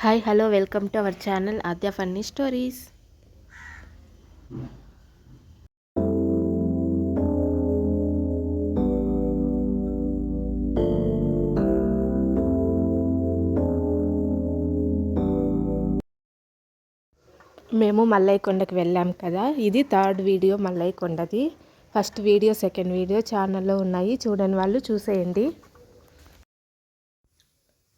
Hi hello welcome to our channel Aadya funny stories మేము మల్లయ్య కొండకి వెళ్ళాం కదా. ఇది థర్డ్ వీడియో మల్లయ్య కొండది ఫస్ట్ వీడియో సెకండ్ వీడియో ఛానల్లో ఉన్నాయి. చూడని వాళ్ళు చూసేయండి.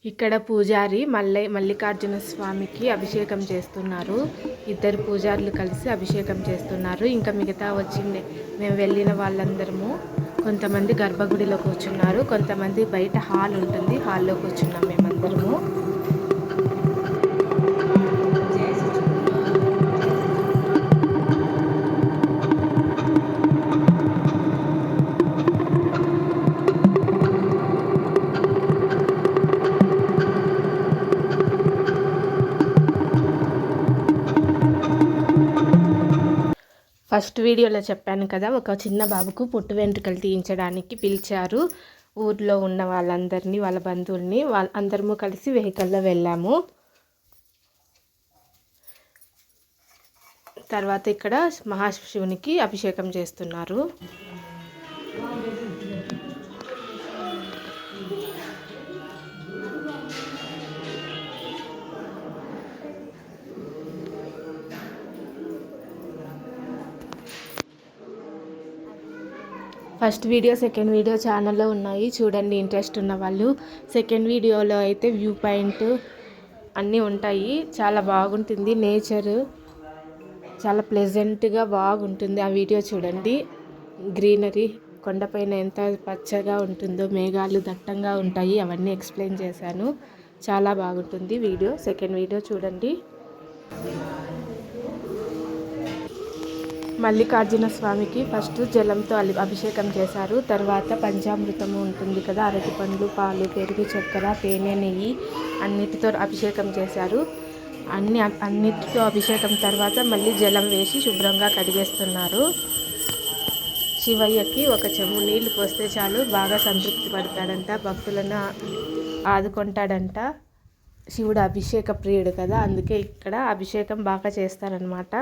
ఇక్కడ పూజారి మల్లై మల్లికార్జున స్వామికి అభిషేకం చేస్తున్నారు. ఇద్దరు పూజారులు కలిసి అభిషేకం చేస్తున్నారు. ఇంకా మిగతా వచ్చిండే మేము వెళ్ళిన వాళ్ళందరము కొంతమంది గర్భగుడిలో కూర్చున్నారు. కొంతమంది బయట హాల్ ఉంటుంది. హాల్లో కూర్చున్నాం మేమందరము. ఫస్ట్ వీడియోలో చెప్పాను కదా ఒక చిన్న బాబుకు పుట్టు వెంట్రుకలు తీయించడానికి పిలిచారు. ఊర్లో ఉన్న వాళ్ళందరినీ వాళ్ళ బంధువుల్ని వాళ్ళ అందరము కలిసి వెహికల్లో వెళ్ళాము. తర్వాత ఇక్కడ మహాశివునికి అభిషేకం చేస్తున్నారు. ఫస్ట్ వీడియో సెకండ్ వీడియో ఛానల్లో ఉన్నాయి. చూడండి ఇంట్రెస్ట్ ఉన్న వాళ్ళు. సెకండ్ వీడియోలో అయితే వ్యూ పాయింట్ అన్నీ ఉంటాయి. చాలా బాగుంటుంది. నేచర్ చాలా ప్లెజెంట్గా బాగుంటుంది. ఆ వీడియో చూడండి. గ్రీనరీ కొండపైన ఎంత పచ్చగా ఉంటుందో మేఘాలు దట్టంగా ఉంటాయి. అవన్నీ ఎక్స్ప్లెయిన్ చేశాను. చాలా బాగుంటుంది వీడియో. సెకండ్ వీడియో చూడండి. మల్లికార్జున స్వామికి ఫస్ట్ జలంతో అభిషేకం చేశారు. తర్వాత పంచామృతము ఉంటుంది కదా అరటి పండ్లు పాలు పెరుగు చక్కెర తేనె నెయ్యి అన్నిటితో అభిషేకం చేశారు. అన్ని అన్నిటితో అభిషేకం తర్వాత మళ్ళీ జలం వేసి శుభ్రంగా కడిగేస్తున్నారు. శివయ్యకి ఒక చెమ్ము నీళ్ళు పోస్తే చాలు బాగా సంతృప్తి పడతాడంట భక్తులను ఆదుకుంటాడంట. శివుడు అభిషేక ప్రియుడు కదా అందుకే ఇక్కడ అభిషేకం బాగా చేస్తారనమాట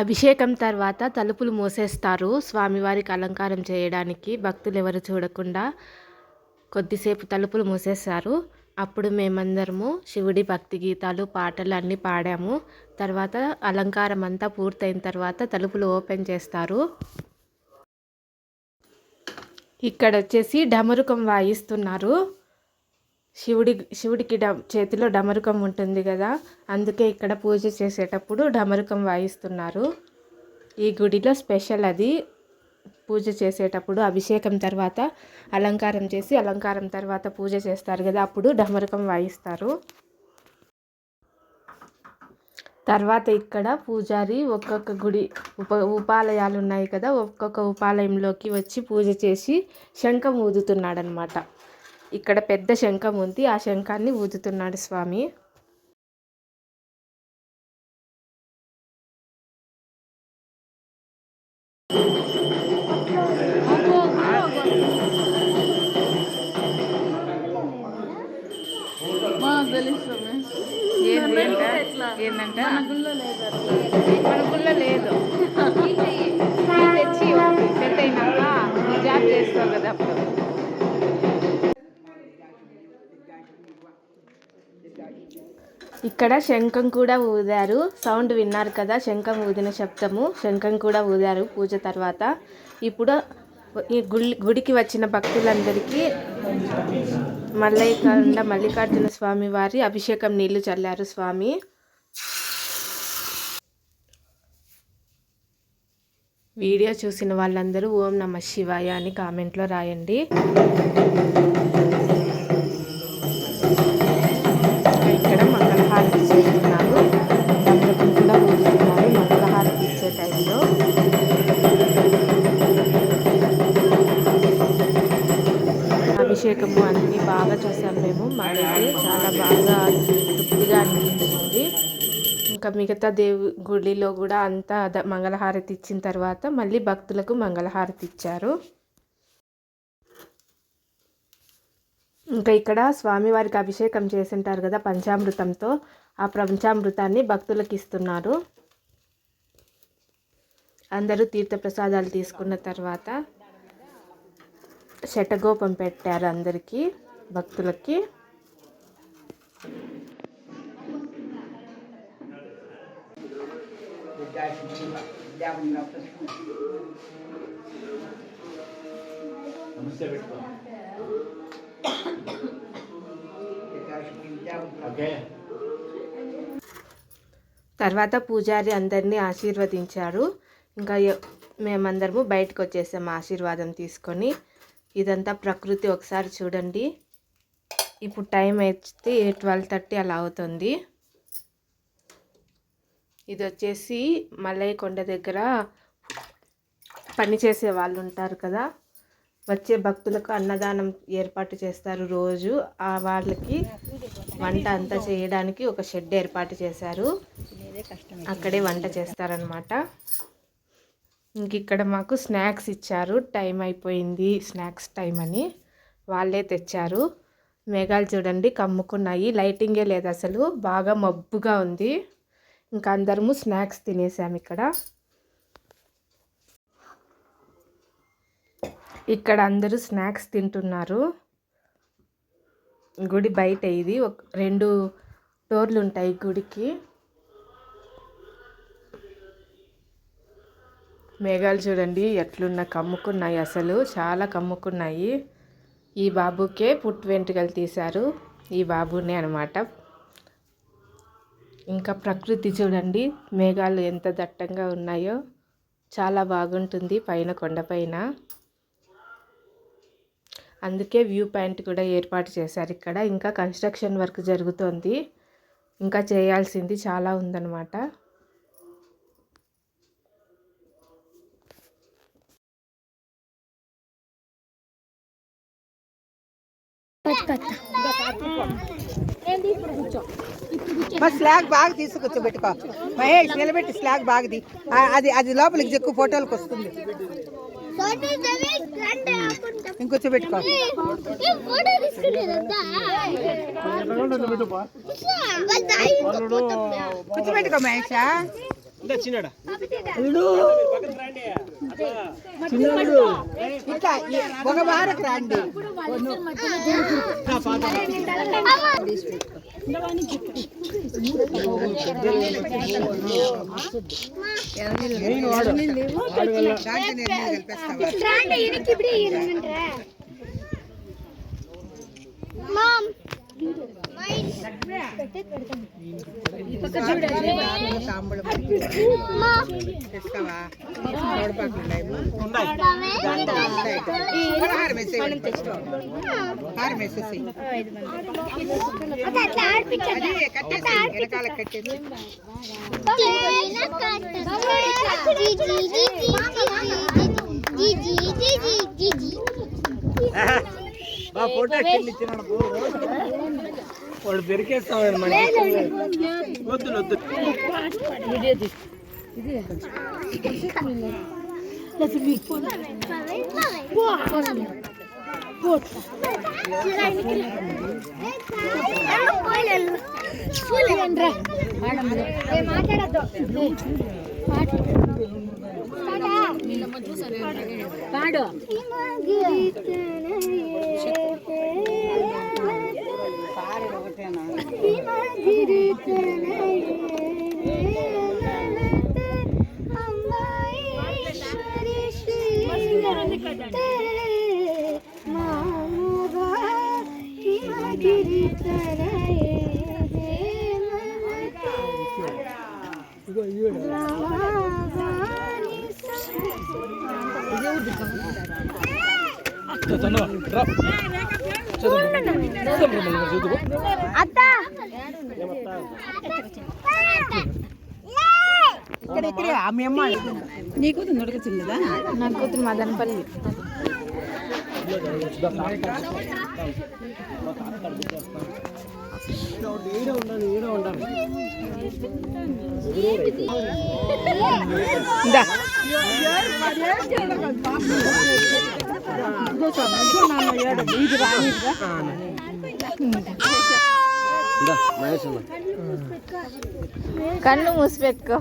అభిషేకం తర్వాత తలుపులు మూసేస్తారు. స్వామివారికి అలంకారం చేయడానికి భక్తులు ఎవరు చూడకుండా కొద్దిసేపు తలుపులు మూసేస్తారు అప్పుడు మేమందరము శివుడి భక్తి గీతాలు పాటలు అన్నీ పాడాము. తర్వాత అలంకారం అంతా పూర్తయిన తర్వాత తలుపులు ఓపెన్ చేస్తారు. ఇక్కడ వచ్చేసి డమరుకం వాయిస్తున్నారు. శివుడి శివుడికి డ చేతిలో డమరుకం ఉంటుంది కదా అందుకే ఇక్కడ పూజ చేసేటప్పుడు డమరుకం వాయిస్తున్నారు. ఈ గుడిలో స్పెషల్ అది. పూజ చేసేటప్పుడు అభిషేకం తర్వాత అలంకారం చేసి అలంకారం తర్వాత పూజ చేస్తారు కదా అప్పుడు డమరుకం వాయిస్తారు. తర్వాత ఇక్కడ పూజారి ఒక్కొక్క గుడి ఉప ఉపాలయాలు ఉన్నాయి కదా ఒక్కొక్క ఉపాలయంలోకి వచ్చి పూజ చేసి శంఖం ఊదుతున్నాడనమాట. ఇక్కడ పెద్ద శంఖం ఉంది ఆ శంఖాన్ని ఊదుతున్నాడు స్వామి. ఇక్కడ శంఖం కూడా ఊదారు. సౌండ్ విన్నారు కదా శంఖం ఊదిన శబ్దము. శంఖం కూడా ఊదారు పూజ తర్వాత. ఇప్పుడు ఈ గుడి గుడికి వచ్చిన భక్తులందరికీ మల్లయ్యకొండ మల్లికార్జున స్వామి వారి అభిషేకం నీళ్ళు చల్లారు స్వామి. వీడియో చూసిన వాళ్ళందరూ ఓం నమ శివాయ అని కామెంట్లో రాయండి. చూసాం చాలా బాగా తృప్తిగా అనిపించింది. ఇంకా మిగతా దేవు గుడిలో కూడా అంతా మంగళహారతి ఇచ్చిన తర్వాత మళ్ళీ భక్తులకు మంగళహారతి ఇచ్చారు. ఇంకా ఇక్కడ స్వామివారికి అభిషేకం చేసింటారు కదా పంచామృతంతో. ఆ పంచామృతాన్ని భక్తులకు ఇస్తున్నారు. అందరూ తీర్థప్రసాదాలు తీసుకున్న తర్వాత శటగోపం పెట్టారు అందరికీ భక్తులకి. నమస్తే పెట్టుకో ఓకే తర్వాత పూజారి అందరినీ ఆశీర్వదించారు. ఇంకా మేమందరము బయటకు వచ్చేసాము ఆశీర్వాదం తీసుకొని. ఇదంతా ప్రకృతి ఒకసారి చూడండి. ఇప్పుడు టైం అయితే ట్వెల్వ్ థర్టీ అలా అవుతుంది. ఇది వచ్చేసి మల్లయ్య కొండ దగ్గర పని చేసే వాళ్ళు ఉంటారు కదా. వచ్చే భక్తులకు అన్నదానం ఏర్పాటు చేస్తారు రోజు. ఆ వాళ్ళకి వంట అంతా చేయడానికి ఒక షెడ్ ఏర్పాటు చేశారు. అక్కడే వంట చేస్తారనమాట ఇంక ఇక్కడ మాకు స్నాక్స్ ఇచ్చారు. టైం అయిపోయింది స్నాక్స్ టైం అని. వాళ్ళే తెచ్చారు. మేఘాలు చూడండి కమ్ముకున్నాయి. లైటింగే లేదు అసలు. బాగా మబ్బుగా ఉంది. ఇంకా అందరము స్నాక్స్ తినేసాము ఇక్కడ. ఇక్కడ అందరూ స్నాక్స్ తింటున్నారు. గుడి బయట ఇది. ఒక రెండు డోర్లు ఉంటాయి గుడికి. మేఘాలు చూడండి ఎట్లున్న కమ్ముకున్నాయి అసలు. చాలా కమ్ముకున్నాయి. ఈ బాబుకే పుట్టు వెంట్రుకలు తీశారు. ఈ బాబునే అనమాట ఇంకా ప్రకృతి చూడండి మేఘాలు ఎంత దట్టంగా ఉన్నాయో. చాలా బాగుంటుంది పైన కొండపైన అందుకే వ్యూ పాయింట్ కూడా ఏర్పాటు చేశారు ఇక్కడ. ఇంకా కన్స్ట్రక్షన్ వర్క్ జరుగుతోంది. ఇంకా చేయాల్సింది చాలా ఉందన్నమాట. మరి స్లాగ్ బాగా తీసుకొచ్చి పెట్టుకో. మహేష్ నిలబెట్టి స్లాగ్ బాగాది అది అది లోపలికి చెక్కు ఫోటోలకు వస్తుంది. ఇంకొచ్చి పెట్టుకో. కూర్చోబెట్టుకో మహేష్. ఇట్లా ఒక వారకు రండి. Mom. నేను కలిపేస్తావా? తాంబూలం తెస్తావా తోడపాకులు ఉన్నాయి హారం వేసేయి హారం వేసేసి అది కట్టేసి వెనకాల కట్టేసి మా ఫోటో కింద ఇచ్చినాడు పో. చదువు మీ అమ్మ నీకు నడకచుండదా నా కూతురు మదనపల్లి. ఇందా. కన్ను మూసిపెట్టుకో.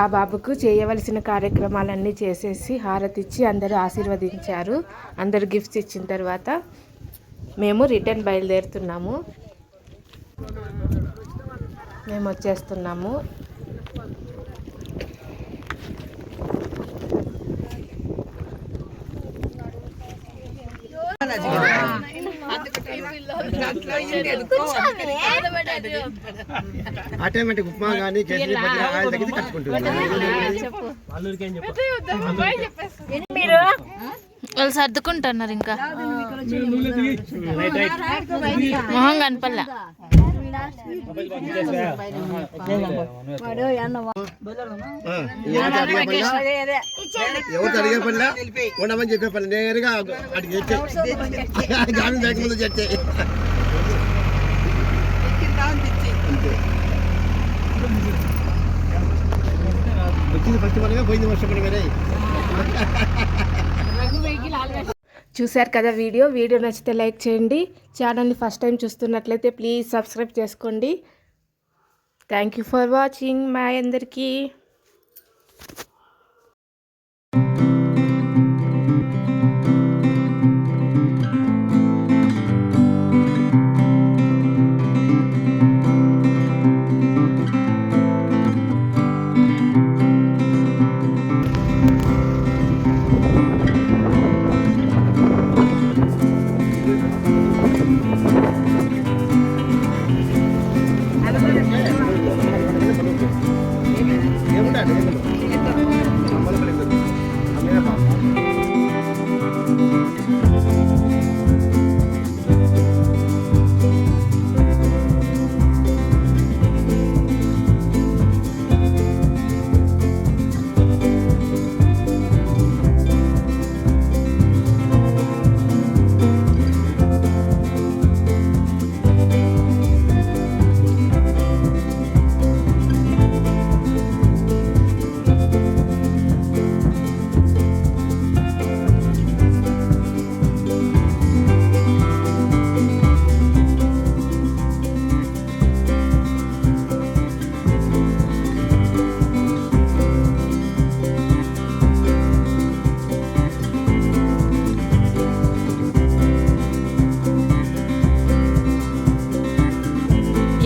ఆ బాబుకు చేయవలసిన కార్యక్రమాలన్నీ చేసేసి హారతిచ్చి అందరూ ఆశీర్వదించారు. అందరూ గిఫ్ట్స్ ఇచ్చిన తర్వాత మేము రిటర్న్ బయలుదేరుతున్నాము. మేము వచ్చేస్తున్నాము. ఆటోమేటిక్ ఉప్మా కానీ చట్నీ ఆయిల్ కట్టుకుంటుంది. వాళ్ళు సర్దుకుంటున్నారు ఇంకా. మొహం కనపల్లా ఆ, ఎవరితో అడిగే పనిలా? ఉండమని చెప్పే పని నేరుగా అడిగి బ్యాగ్ ముందు చెప్తే ఫస్ట్ మనమే పోయింది వర్షం పని చూశారు కదా వీడియో. వీడియో నచ్చితే లైక్ చేయండి. ఛానల్ని ఫస్ట్ టైం చూస్తున్నట్లయితే ప్లీజ్ సబ్స్క్రైబ్ చేసుకోండి. థ్యాంక్ యూ ఫర్ వాచింగ్ మా అందరికీ.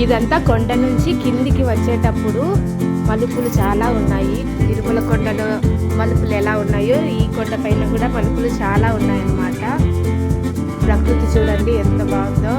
ఇదంతా కొండ నుంచి కిందికి వచ్చేటప్పుడు మలుపులు చాలా ఉన్నాయి. తిరుమల కొండలో మలుపులు ఎలా ఉన్నాయో ఈ కొండ పైన కూడా మలుపులు చాలా ఉన్నాయన్నమాట. ప్రకృతి చూడండి ఎంత బాగుందో.